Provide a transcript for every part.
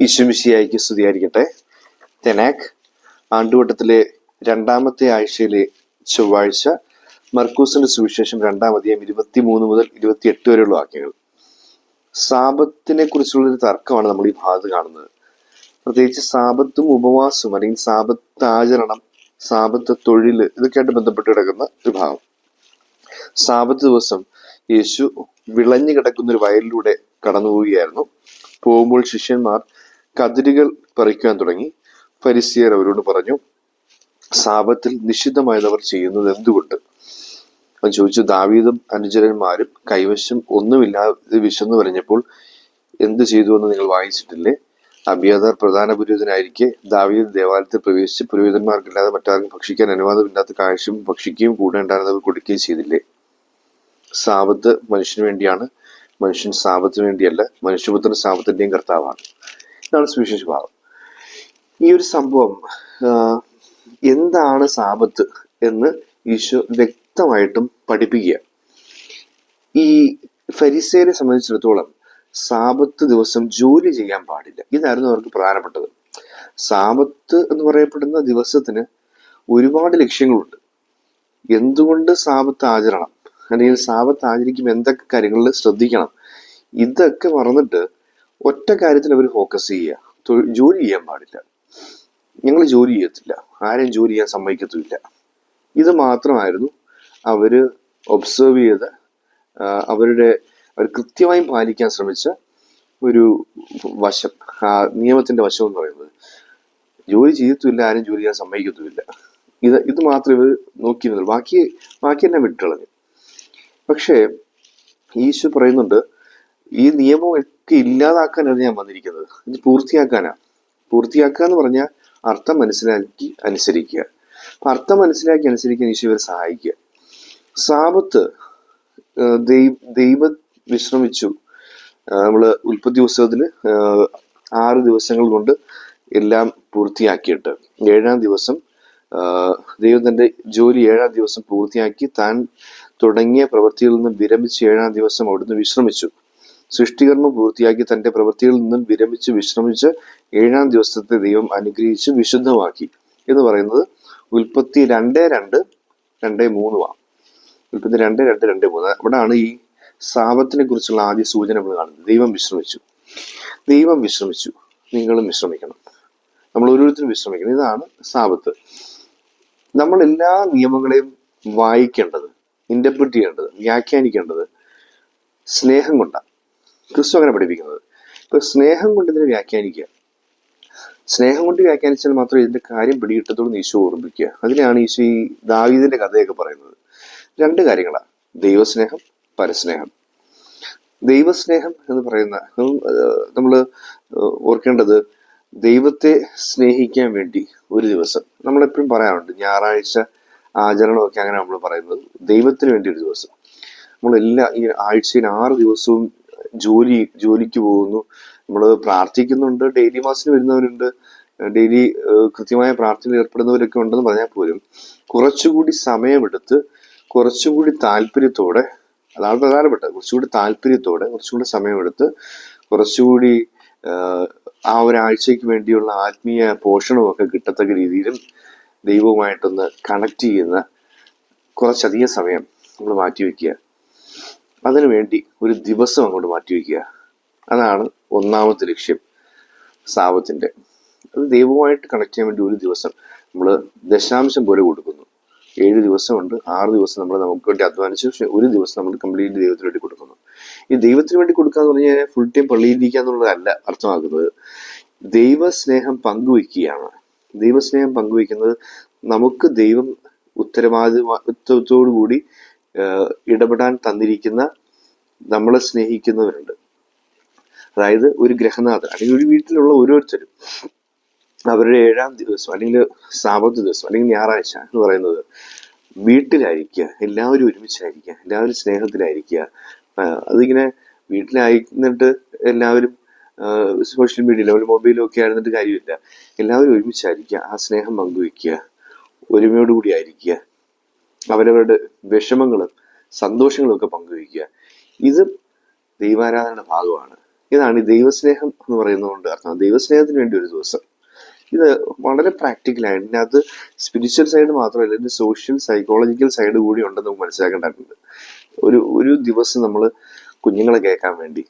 ഈശ്വമിശിയായിക്ക് സ്തുതിയായിരിക്കട്ടെ തെനാക് ആണ്ടുവട്ടത്തിലെ രണ്ടാമത്തെ ആഴ്ചയിലെ ചൊവ്വാഴ്ച മർക്കൂസിന്റെ സുവിശേഷം രണ്ടാം അധ്യായം ഇരുപത്തി മൂന്ന് മുതൽ ഇരുപത്തിയെട്ട് വരെയുള്ള വാക്യങ്ങൾ. സാപത്തിനെ കുറിച്ചുള്ള ഒരു തർക്കമാണ് നമ്മൾ ഈ ഭാഗത്ത് കാണുന്നത്. പ്രത്യേകിച്ച് സാപത്തും ഉപവാസവും അല്ലെങ്കിൽ സാപത്ത് ആചരണം സാപത്ത് തൊഴിൽ ഇതൊക്കെയായിട്ട് ബന്ധപ്പെട്ട് കിടക്കുന്ന ഒരു ഭാഗം. സാപത്ത് ദിവസം യേശു വിളഞ്ഞു കിടക്കുന്ന ഒരു വയലിലൂടെ കടന്നു പോവുകയായിരുന്നു പോകുമ്പോൾ ശിഷ്യന്മാർ കതിരുകൾ പറിക്കാൻ തുടങ്ങി. ഫരിസിയർ അവരോട് പറഞ്ഞു സാപത്തിൽ നിഷിദ്ധമായതവർ ചെയ്യുന്നത് എന്തുകൊണ്ട്? അവൻ ചോദിച്ചു ദാവീദും അനുചരന്മാരും കൈവശം ഒന്നുമില്ലാതെ വിശന്നു പറഞ്ഞപ്പോൾ എന്ത് ചെയ്തു എന്ന് നിങ്ങൾ വായിച്ചിട്ടില്ലേ? അബിയാദാർ പ്രധാന പുരോഹിതനായിരിക്കെ ദാവീദ് ദേവാലയത്തിൽ പ്രവേശിച്ച് പുരോഹിതന്മാർക്കില്ലാതെ മറ്റാർക്കും ഭക്ഷിക്കാൻ അനുവാദമില്ലാത്ത കാഴ്ചയും ഭക്ഷിക്കുകയും കൂടെ അവർ കൊടുക്കുകയും ചെയ്തില്ലേ? സാപത്ത് മനുഷ്യന് വേണ്ടിയാണ്. മനുഷ്യൻ സാപത്തിന് വേണ്ടിയല്ല. മനുഷ്യപുത്രൻ സാപത്തിന്റെയും കർത്താവാണ്. ഇതാണ് സുവിശേഷ ഭാവം? ഈ ഒരു സംഭവം എന്താണ് സാപത്ത് എന്ന് ഈശോ വ്യക്തമായിട്ടും പഠിപ്പിക്കുക. ഈ ഫരിസേനെ സംബന്ധിച്ചിടത്തോളം സാപത്ത് ദിവസം ജോലി ചെയ്യാൻ പാടില്ല. ഇതായിരുന്നു അവർക്ക് പ്രധാനപ്പെട്ടത്. സാപത്ത് എന്ന് പറയപ്പെടുന്ന ദിവസത്തിന് ഒരുപാട് ലക്ഷ്യങ്ങളുണ്ട്. എന്തുകൊണ്ട് സാപത്ത് ആചരണം? അല്ലെങ്കിൽ സാപത്ത് ആചരിക്കുമ്പോൾ എന്തൊക്കെ കാര്യങ്ങളിൽ ശ്രദ്ധിക്കണം? ഇതൊക്കെ മറന്നിട്ട് ഒറ്റ കാര്യത്തിൽ അവർ ഫോക്കസ് ചെയ്യുക. ജോലി ചെയ്യാൻ പാടില്ല. ഞങ്ങൾ ജോലി ചെയ്യത്തില്ല. ആരെയും ജോലി ചെയ്യാൻ സമ്മതിക്കത്തുമില്ല. ഇത് മാത്രമായിരുന്നു അവർ ഒബ്സർവ് ചെയ്ത് അവരുടെ അവർ കൃത്യമായും പാലിക്കാൻ ശ്രമിച്ച ഒരു വശം. ആ നിയമത്തിന്റെ വശം എന്ന് പറയുന്നത്. ജോലി ചെയ്യത്തുമില്ല ആരും ജോലി ചെയ്യാൻ സമ്മതിക്കത്തുമില്ല. ഇത് ഇത് മാത്രമേ ഇവർ നോക്കിയിരുന്നുള്ളൂ ബാക്കി ബാക്കി എന്നെ വിട്ടുകളഞ്ഞു. പക്ഷേ ഈശോ പറയുന്നുണ്ട് ഈ നിയമം ഒക്കെ ഇല്ലാതാക്കാനാണ് ഞാൻ വന്നിരിക്കുന്നത്. ഇത് പൂർത്തിയാക്കാനാണ് പൂർത്തിയാക്കുക എന്ന് പറഞ്ഞാൽ അർത്ഥം മനസ്സിലാക്കി അനുസരിക്കുക. അപ്പൊ അർത്ഥം മനസ്സിലാക്കി അനുസരിക്കാൻ ഈശോ ഇവരെ സഹായിക്കുക. സാപത്ത് ദൈവ വിശ്രമിച്ചു. നമ്മൾ ഉൽപ്പത്തി ഉത്സവത്തിന് ആറ് ദിവസങ്ങൾ കൊണ്ട് എല്ലാം പൂർത്തിയാക്കിയിട്ട്. ഏഴാം ദിവസം ദൈവം തന്റെ ജോലി ഏഴാം ദിവസം പൂർത്തിയാക്കി താൻ തുടങ്ങിയ പ്രവൃത്തിയിൽ നിന്ന് വിരമിച്ച് ഏഴാം ദിവസം അവിടുന്ന് വിശ്രമിച്ചു. സൃഷ്ടികർമ്മം പൂർത്തിയാക്കി തന്റെ പ്രവൃത്തികളിൽ നിന്നും വിരമിച്ച് വിശ്രമിച്ച് ഏഴാം ദിവസത്തെ ദൈവം അനുഗ്രഹിച്ച് വിശുദ്ധമാക്കി എന്ന് പറയുന്നത് ഉൽപ്പത്തി രണ്ട് രണ്ട് രണ്ട് മൂന്നുമാണ് ഉൽപ്പത്തി രണ്ട് രണ്ട് രണ്ട് മൂന്ന്. അവിടെയാണ് ഈ സാപത്തിനെ കുറിച്ചുള്ള ആദ്യ സൂചന നമ്മൾ കാണുന്നത്. ദൈവം വിശ്രമിച്ചു. ദൈവം വിശ്രമിച്ചു. നിങ്ങളും വിശ്രമിക്കണം. നമ്മൾ ഓരോരുത്തരും വിശ്രമിക്കണം. ഇതാണ് സാപത്ത്. നമ്മൾ എല്ലാ നിയമങ്ങളെയും വായിക്കേണ്ടത് ഇന്റർപ്രിറ്റ് ചെയ്യേണ്ടത് വ്യാഖ്യാനിക്കേണ്ടത് സ്നേഹം കൊണ്ടാണ്. ക്രിസ്തു അങ്ങനെ പഠിപ്പിക്കുന്നത്. ഇപ്പൊ സ്നേഹം കൊണ്ട് ഇതിനെ വ്യാഖ്യാനിക്കുക. സ്നേഹം കൊണ്ട് വ്യാഖ്യാനിച്ചാൽ മാത്രമേ ഇതിന്റെ കാര്യം പിടികിട്ടത്തോളം ഈശോ ഓർമ്മിക്കുക. അതിനാണ് ഈശോ ഈ ദാവീദിന്റെ കഥയൊക്കെ പറയുന്നത്. രണ്ട് കാര്യങ്ങളാണ്. ദൈവസ്നേഹം പരസ്നേഹം. ദൈവസ്നേഹം എന്ന് പറയുന്ന നമ്മൾ ഓർക്കേണ്ടത് ദൈവത്തെ സ്നേഹിക്കാൻ വേണ്ടി ഒരു ദിവസം നമ്മളെപ്പോഴും പറയാറുണ്ട് ഞായറാഴ്ച ആചരണമൊക്കെ അങ്ങനെ നമ്മൾ പറയുന്നത് ദൈവത്തിന് വേണ്ടി ഒരു ദിവസം. നമ്മളെല്ലാ ഈ ആഴ്ചയിൽ ആറ് ദിവസവും ജോലി ജോലിക്ക് പോകുന്നു. നമ്മൾ പ്രാർത്ഥിക്കുന്നുണ്ട്. ഡെയിലി മാസിന് വരുന്നവരുണ്ട്. ഡെയിലി കൃത്യമായ പ്രാർത്ഥനയിൽ ഏർപ്പെടുന്നവരൊക്കെ ഉണ്ടെന്ന് പറഞ്ഞാൽ പോലും കുറച്ചുകൂടി സമയമെടുത്ത് കുറച്ചുകൂടി താല്പര്യത്തോടെ അതാണ് പ്രധാനപ്പെട്ടത്. കുറച്ചുകൂടി താല്പര്യത്തോടെ കുറച്ചുകൂടി സമയമെടുത്ത് കുറച്ചുകൂടി ആ ഒരാഴ്ചയ്ക്ക് വേണ്ടിയുള്ള ആത്മീയ പോഷണമൊക്കെ കിട്ടത്തക്ക രീതിയിലും ദൈവവുമായിട്ടൊന്ന് കണക്ട് ചെയ്യുന്ന കുറച്ചധികം സമയം നമ്മൾ മാറ്റിവെക്കുക അതിനു വേണ്ടി ഒരു ദിവസം അങ്ങോട്ട് മാറ്റി മാറ്റിവെക്കുക അതാണ് ഒന്നാമത്തെ ലക്ഷ്യം സാവത്തിന്റെ അത് ദൈവമായിട്ട് കണക്ട് ചെയ്യാൻ വേണ്ടി ഒരു ദിവസം നമ്മൾ ദശാംശം പോലെ കൊടുക്കുന്നു. ഏഴ് ദിവസമുണ്ട് ആറ് ദിവസം നമ്മൾ നമുക്ക് വേണ്ടി അധ്വാനിച്ചു പക്ഷെ ഒരു ദിവസം നമ്മൾ കംപ്ലീറ്റ് ദൈവത്തിന് വേണ്ടി കൊടുക്കുന്നു. ഈ ദൈവത്തിന് വേണ്ടി കൊടുക്കുക എന്ന് പറഞ്ഞു കഴിഞ്ഞാൽ ഫുൾ ടൈം പള്ളിയിലിരിക്കുക എന്നുള്ളതല്ല അർത്ഥമാക്കുന്നത്. ദൈവസ്നേഹം പങ്കുവയ്ക്കുകയാണ്. ദൈവസ്നേഹം പങ്കുവയ്ക്കുന്നത് നമുക്ക് ദൈവം ഉത്തരവാദിത്വത്തോടു കൂടി ഇടപെടാൻ തന്നിരിക്കുന്ന നമ്മളെ സ്നേഹിക്കുന്നവരുണ്ട്. അതായത് ഒരു ഗ്രഹനാഥൻ അല്ലെങ്കിൽ ഒരു വീട്ടിലുള്ള ഓരോരുത്തരും അവരുടെ ഏഴാം ദിവസം അല്ലെങ്കിൽ സാപത്ത് ദിവസം അല്ലെങ്കിൽ ഞായറാഴ്ച എന്ന് പറയുന്നത് വീട്ടിലായിരിക്കുക എല്ലാവരും ഒരുമിച്ചായിരിക്കുക എല്ലാവരും സ്നേഹത്തിലായിരിക്കുക. അതിങ്ങനെ വീട്ടിലായിരുന്നിട്ട് എല്ലാവരും സോഷ്യൽ മീഡിയയിലോ അല്ലെങ്കിൽ മൊബൈലോ ഒക്കെ ആയിരുന്നിട്ട് കാര്യമില്ല. എല്ലാവരും ഒരുമിച്ചായിരിക്കുക ആ സ്നേഹം പങ്കുവെക്കുക ഒരുമയോടുകൂടി ആയിരിക്കുക. അവരവരുടെ വിഷമങ്ങളും സന്തോഷങ്ങളും ഒക്കെ പങ്കുവയ്ക്കുക. ഇത് ദൈവാരാധനയുടെ ഭാഗമാണ്. ഇതാണ് ഈ ദൈവസ്നേഹം എന്ന് പറയുന്നതുകൊണ്ട് അർത്ഥം. ദൈവസ്നേഹത്തിന് വേണ്ടി ഒരു ദിവസം. ഇത് വളരെ പ്രാക്ടിക്കലായിട്ട് അത് സ്പിരിച്വൽ സൈഡ് മാത്രമല്ല ഇതിന് സോഷ്യൽ സൈക്കോളജിക്കൽ സൈഡ് കൂടി ഉണ്ടെന്ന് നമുക്ക് മനസ്സിലാക്കേണ്ടതുണ്ട് ഒരു ഒരു ദിവസം നമ്മൾ കുഞ്ഞുങ്ങളെ കേൾക്കാൻ വേണ്ടി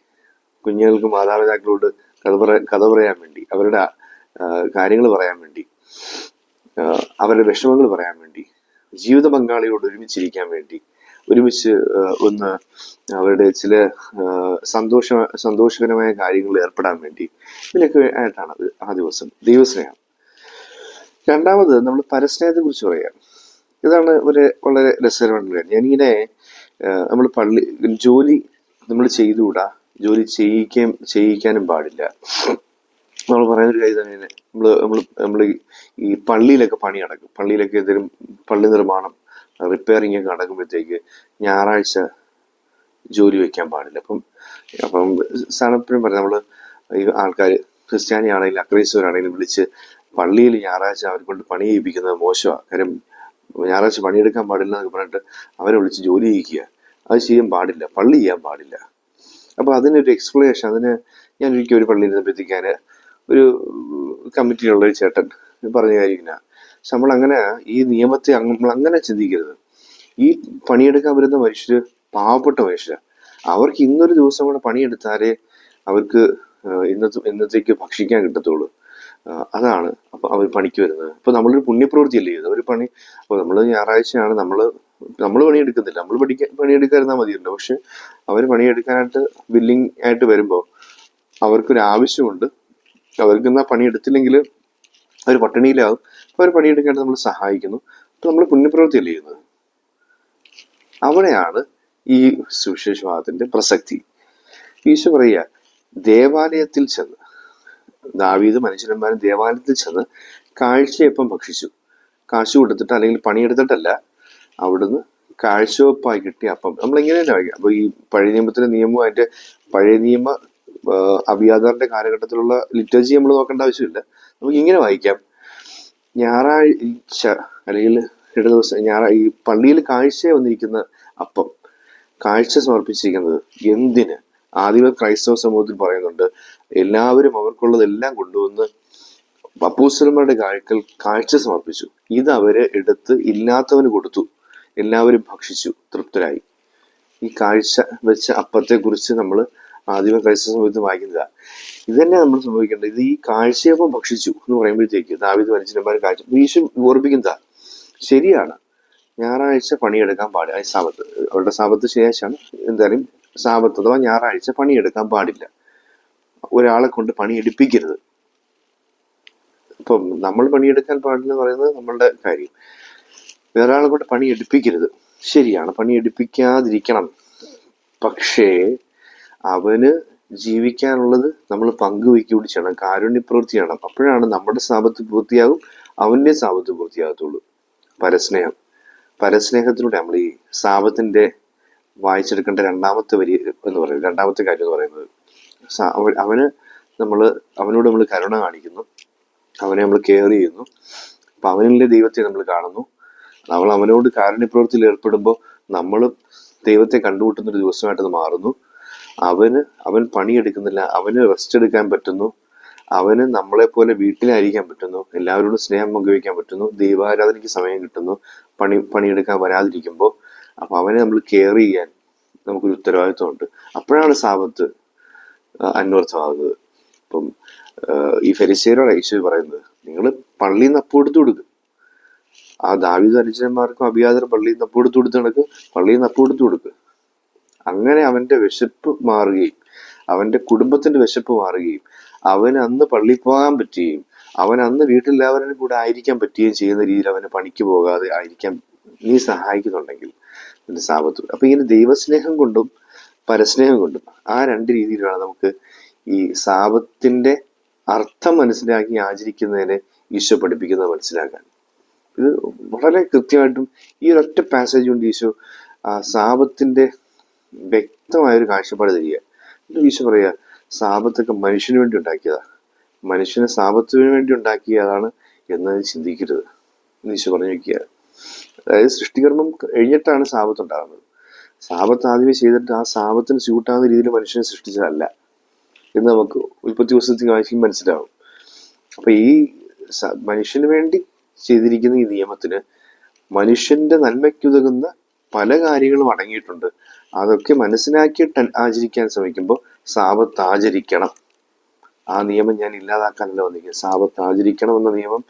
കുഞ്ഞുങ്ങൾക്ക് മാതാപിതാക്കളോട് കഥ പറ കഥ പറയാൻ വേണ്ടി അവരുടെ കാര്യങ്ങൾ പറയാൻ വേണ്ടി അവരുടെ വിഷമങ്ങൾ പറയാൻ വേണ്ടി ജീവിത പങ്കാളിയോട് ഒരുമിച്ചിരിക്കാൻ വേണ്ടി ഒരുമിച്ച് ഒന്ന് അവരുടെ ചില സന്തോഷ സന്തോഷകരമായ കാര്യങ്ങളിൽ ഏർപ്പെടാൻ വേണ്ടി ഇതിലൊക്കെ ആയിട്ടാണ് അത് ആ ദിവസം ദൈവസ്നേഹം. രണ്ടാമത് നമ്മൾ പരസ്നേഹത്തെ കുറിച്ച് പറയാം. ഇതാണ് ഒരു വളരെ രസകരമായിട്ടുള്ള കാര്യം. ഞാനിങ്ങനെ നമ്മൾ പള്ളി ജോലി നമ്മൾ ചെയ്തുകൂടാ? ജോലി ചെയ്യിക്കാൻ ചെയ്യിക്കാനും പാടില്ല. നമ്മൾ പറയുന്ന ഒരു കാര്യം തന്നെ നമ്മൾ നമ്മൾ നമ്മൾ ഈ പള്ളിയിലൊക്കെ പണി നടക്കും. പള്ളിയിലൊക്കെ എന്തെങ്കിലും പള്ളി നിർമ്മാണം റിപ്പയറിംഗ് ഒക്കെ നടക്കുമ്പോഴത്തേക്ക് ഞായറാഴ്ച ജോലി വെക്കാൻ പാടില്ല. അപ്പം അപ്പം സ്ഥാനപ്പനും പറയാം നമ്മൾ ഈ ആൾക്കാർ ക്രിസ്ത്യാനി ആണെങ്കിലും അക്രൈസ്തവരാണെങ്കിലും വിളിച്ച് പള്ളിയിൽ ഞായറാഴ്ച അവരെ കൊണ്ട് പണി ചെയ്യിപ്പിക്കുന്നത് മോശമാണ് കാര്യം ഞായറാഴ്ച പണിയെടുക്കാൻ പാടില്ല എന്നൊക്കെ പറഞ്ഞിട്ട് അവരെ വിളിച്ച് ജോലി ചെയ്യിക്കുക. അത് ചെയ്യാൻ പാടില്ല. പള്ളി ചെയ്യാൻ പാടില്ല. അപ്പോൾ അതിനൊരു എക്സ്പ്ലനേഷൻ അതിന് ഞാൻ ഒരിക്കൽ ഒരു പള്ളിയിൽ ഇരുന്നപ്പോഴത്തേക്കാൻ ഒരു കമ്മിറ്റിയിലുള്ള ഒരു ചേട്ടൻ പറഞ്ഞ കാര്യം നമ്മൾ അങ്ങനെ ഈ നിയമത്തെ നമ്മൾ അങ്ങനെ ചിന്തിക്കരുത്. ഈ പണിയെടുക്കാൻ വരുന്ന മനുഷ്യർ പാവപ്പെട്ട മനുഷ്യർ അവർക്ക് ഇന്നൊരു ദിവസം കൂടെ പണിയെടുത്താലേ അവർക്ക് ഇന്നത്തെ ഇന്നത്തേക്ക് ഭക്ഷിക്കാൻ കിട്ടത്തുള്ളൂ. അതാണ് അപ്പൊ അവർ പണിക്ക് വരുന്നത്. അപ്പൊ നമ്മളൊരു പുണ്യപ്രവൃത്തി അല്ലേ ഒരു പണി അപ്പൊ നമ്മൾ ഞായറാഴ്ചയാണ് നമ്മൾ നമ്മൾ പണിയെടുക്കുന്നില്ല. നമ്മൾ പഠിക്കാൻ പണിയെടുക്കാതിരുന്നാൽ മതിയല്ലോ. പക്ഷെ അവർ പണിയെടുക്കാനായിട്ട് ബില്ലിംഗ് ആയിട്ട് വരുമ്പോൾ അവർക്കൊരു ആവശ്യമുണ്ട് അവർക്ക് എന്നാൽ പണിയെടുത്തില്ലെങ്കിൽ അവർ പട്ടിണിയിലാകും. അപ്പൊ അവർ പണിയെടുക്കാനായിട്ട് നമ്മൾ സഹായിക്കുന്നു. അപ്പൊ നമ്മൾ പുണ്യപ്രവൃത്തി അല്ലേ ചെയ്യുന്നത്? അവിടെയാണ് ഈ സുവിശേഷവാദത്തിന്റെ പ്രസക്തി. ഈശോ പറയുക ദേവാലയത്തിൽ ചെന്ന് ദാവീത് മനുഷ്യന്മാരും ദേവാലയത്തിൽ ചെന്ന് കാഴ്ചയപ്പം ഭക്ഷിച്ചു? കാശ് കൊടുത്തിട്ട് അല്ലെങ്കിൽ പണിയെടുത്തിട്ടല്ല അവിടുന്ന് കാഴ്ചവെപ്പായി കിട്ടിയ അപ്പം. നമ്മൾ ഇങ്ങനെ തന്നെ വായിക്കാം അപ്പൊ ഈ പഴയ നിയമത്തിലെ നിയമവും അതിന്റെ പഴയ നിയമ അബിയാദാറിന്റെ കാലഘട്ടത്തിലുള്ള ലിറ്റർജി നമ്മൾ നോക്കേണ്ട ആവശ്യമില്ല. നമുക്ക് ഇങ്ങനെ വായിക്കാം. ഞായറാഴ്ച അല്ലെങ്കിൽ ഇട ദിവസം ഞായറാഴ്ച ഈ പള്ളിയിൽ കാഴ്ച വന്നിരിക്കുന്ന അപ്പം കാഴ്ച സമർപ്പിച്ചിരിക്കുന്നത് എന്തിന്? ആദിമ ക്രൈസ്തവ സമൂഹത്തിൽ പറയുന്നുണ്ട് എല്ലാവരും അവർക്കുള്ളതെല്ലാം കൊണ്ടുവന്ന് പപ്പൂസലന്മാരുടെ കാഴ്ക്കൽ കാഴ്ച സമർപ്പിച്ചു. ഇത് അവർ എടുത്ത് ഇല്ലാത്തവന് കൊടുത്തു. എല്ലാവരും ഭക്ഷിച്ചു തൃപ്തരായി. ഈ കാഴ്ച വെച്ച അപ്പത്തെ കുറിച്ച് നമ്മൾ ആദിമ ക്രൈസ്തവ സമൂഹത്തിൽ വായിക്കുന്നതാണ് ഇത് തന്നെ നമ്മൾ സംഭവിക്കേണ്ടത്. ഇത് ഈ കാഴ്ചയപ്പം ഭക്ഷിച്ചു എന്ന് പറയുമ്പോഴത്തേക്ക് ദാവിദ് മനുഷ്യന്മാർ കാഴ്ച ഈശോ ഓർപ്പിക്കുന്നതാ ശരിയാണ്. ഞായറാഴ്ച പണിയെടുക്കാൻ പാടില്ല സാപത്ത് അവരുടെ സാപത്ത് ശേഷമാണ് എന്തായാലും സാപത്ത് അഥവാ ഞായറാഴ്ച പണിയെടുക്കാൻ പാടില്ല. ഒരാളെ കൊണ്ട് പണിയെടുപ്പിക്കരുത്. ഇപ്പം നമ്മൾ പണിയെടുക്കാൻ പാടില്ല എന്ന് പറയുന്നത് നമ്മളുടെ കാര്യം. വേറെ ആളെ കൊണ്ട് പണിയെടുപ്പിക്കരുത്. ശരിയാണ്. പണിയെടുപ്പിക്കാതിരിക്കണം. പക്ഷേ അവന് ജീവിക്കാനുള്ളത് നമ്മൾ പങ്കുവയ്ക്കൂടി ചെയ്യണം കാരുണ്യപ്രവൃത്തി ചെയ്യണം അപ്പോഴാണ് നമ്മുടെ സാപത്ത് പൂർത്തിയാകും അവന്റെ സാപത്ത് പൂർത്തിയാകത്തുള്ളൂ. പരസ്നേഹം. പരസ്നേഹത്തിലൂടെ നമ്മൾ ഈ സാപത്തിന്റെ വായിച്ചെടുക്കേണ്ട രണ്ടാമത്തെ വരി എന്ന് പറയുന്നത് രണ്ടാമത്തെ കാര്യം എന്ന് പറയുന്നത് അവന് നമ്മൾ അവനോട് നമ്മൾ കരുണ കാണിക്കുന്നു അവനെ നമ്മൾ കെയർ ചെയ്യുന്നു. അപ്പൊ അവനിലെ ദൈവത്തെ നമ്മൾ കാണുന്നു. നമ്മൾ അവനോട് കാരുണ്യപ്രവൃത്തിയിൽ ഏർപ്പെടുമ്പോൾ നമ്മൾ ദൈവത്തെ കണ്ടുമുട്ടുന്ന ഒരു ദിവസമായിട്ട് മാറുന്നു. അവന് അവൻ പണിയെടുക്കുന്നില്ല അവന് റെസ്റ്റ് എടുക്കാൻ പറ്റുന്നു അവന് നമ്മളെ പോലെ വീട്ടിലായിരിക്കാൻ പറ്റുന്നു എല്ലാവരോടും സ്നേഹം പങ്കുവയ്ക്കാൻ പറ്റുന്നു ദൈവാരാധനയ്ക്ക് സമയം കിട്ടുന്നു പണി പണിയെടുക്കാൻ വരാതിരിക്കുമ്പോൾ അപ്പൊ അവനെ നമ്മൾ കെയർ ചെയ്യാൻ നമുക്കൊരു ഉത്തരവാദിത്വമുണ്ട്. അപ്പോഴാണ് സാപത്ത് അന്വർത്ഥമാകുന്നത്. അപ്പം ഈ ഫെരിസേരോട് യേശു പറയുന്നത് നിങ്ങൾ പള്ളിയിൽ നിന്ന് അപ്പം എടുത്തു കൊടുക്കും ആ ദാവിദ് അനുജന്മാർക്കും അഭിയാതർ പള്ളിയിൽ നിന്ന് അപ്പം എടുത്തു കൊടുത്ത് നടക്കും പള്ളിയിൽ നിന്ന് അപ്പം എടുത്തു കൊടുക്കുക അങ്ങനെ അവന്റെ വിശപ്പ് മാറുകയും അവന്റെ കുടുംബത്തിന്റെ വിശപ്പ് മാറുകയും അവന് അന്ന് പള്ളിയിൽ പോകാൻ പറ്റുകയും അവൻ അന്ന് വീട്ടിലെല്ലാവരും കൂടെ ആയിരിക്കാൻ പറ്റുകയും ചെയ്യുന്ന രീതിയിൽ അവന് പണിക്ക് പോകാതെ ആയിരിക്കാൻ നീ സഹായിക്കുന്നുണ്ടെങ്കിൽ നിന്റെ സാപത്ത്. അപ്പൊ ഇങ്ങനെ ദൈവസ്നേഹം കൊണ്ടും പരസ്നേഹം കൊണ്ടും ആ രണ്ട് രീതിയിലാണ് നമുക്ക് ഈ സാപത്തിന്റെ അർത്ഥം മനസ്സിലാക്കി ആചരിക്കുന്നതിനെ ഈശോ പഠിപ്പിക്കുന്നത് മനസ്സിലാക്കാൻ. ഇത് വളരെ കൃത്യമായിട്ടും ഈ ഒരൊറ്റ പാസേജ് കൊണ്ട് ഈശോ ആ സാപത്തിന്റെ വ്യക്തമായ ഒരു കാഴ്ചപ്പാട് തരിക. ഈശോ പറയുക സാപത്തൊക്കെ മനുഷ്യന് വേണ്ടി ഉണ്ടാക്കിയതാ. മനുഷ്യനെ സാപത്തിന് വേണ്ടി ഉണ്ടാക്കിയതാണ് എന്ന് ചിന്തിക്കരുത് ഈശോ പറഞ്ഞു വെക്കുക. അതായത് സൃഷ്ടികർമ്മം കഴിഞ്ഞിട്ടാണ് സാപത്ത് ഉണ്ടാകുന്നത്. സാപത്ത് ആദ്യമേ ചെയ്തിട്ട് ആ സാപത്തിന് സ്യൂട്ടാകുന്ന രീതിയിൽ മനുഷ്യനെ സൃഷ്ടിച്ചതല്ല എന്ന് നമുക്ക് ഉൽപ്പത്തി പുസ്തകത്തിൽ വായിക്കുമ്പോൾ മനസ്സിലാവും. അപ്പൊ ഈ മനുഷ്യന് വേണ്ടി ചെയ്തിരിക്കുന്ന ഈ നിയമത്തിന് മനുഷ്യന്റെ നന്മയ്ക്കുതകുന്ന പല കാര്യങ്ങളും അടങ്ങിയിട്ടുണ്ട്. അതൊക്കെ മനസ്സിലാക്കിയിട്ട് ആചരിക്കാൻ ശ്രമിക്കുമ്പോൾ സാപത്ത് ആചരിക്കണം. ആ നിയമം ഞാൻ ഇല്ലാതാക്കാനല്ല വന്നിരിക്കുന്നത്. സാപത്ത് ആചരിക്കണം എന്ന നിയമം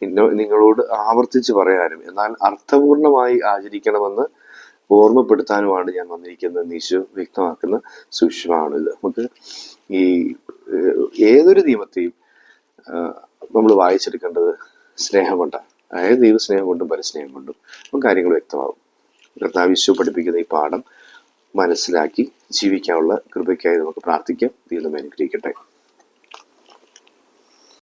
പിന്നെ നിങ്ങളോട് ആവർത്തിച്ച് പറയാനും എന്നാൽ അർത്ഥപൂർണമായി ആചരിക്കണമെന്ന് ഓർമ്മപ്പെടുത്താനുമാണ് ഞാൻ വന്നിരിക്കുന്നത്. ഈശോ വ്യക്തമാക്കുന്ന സൂക്ഷ്മമാണിത് നമുക്ക് ഈ ഏതൊരു നിയമത്തെയും നമ്മൾ വായിച്ചെടുക്കേണ്ടത് സ്നേഹം കൊണ്ടാണ്. അതായത് ദൈവസ്നേഹം കൊണ്ടും പരസ്നേഹം കൊണ്ടും കാര്യങ്ങൾ വ്യക്തമാകും. കർത്താവ് ഈശോ പഠിപ്പിക്കുന്ന ഈ പാഠം മനസ്സിലാക്കി ജീവിക്കാനുള്ള കൃപയ്ക്കായി നമുക്ക് പ്രാർത്ഥിക്കാം. ദൈവം അനുഗ്രഹിക്കട്ടെ.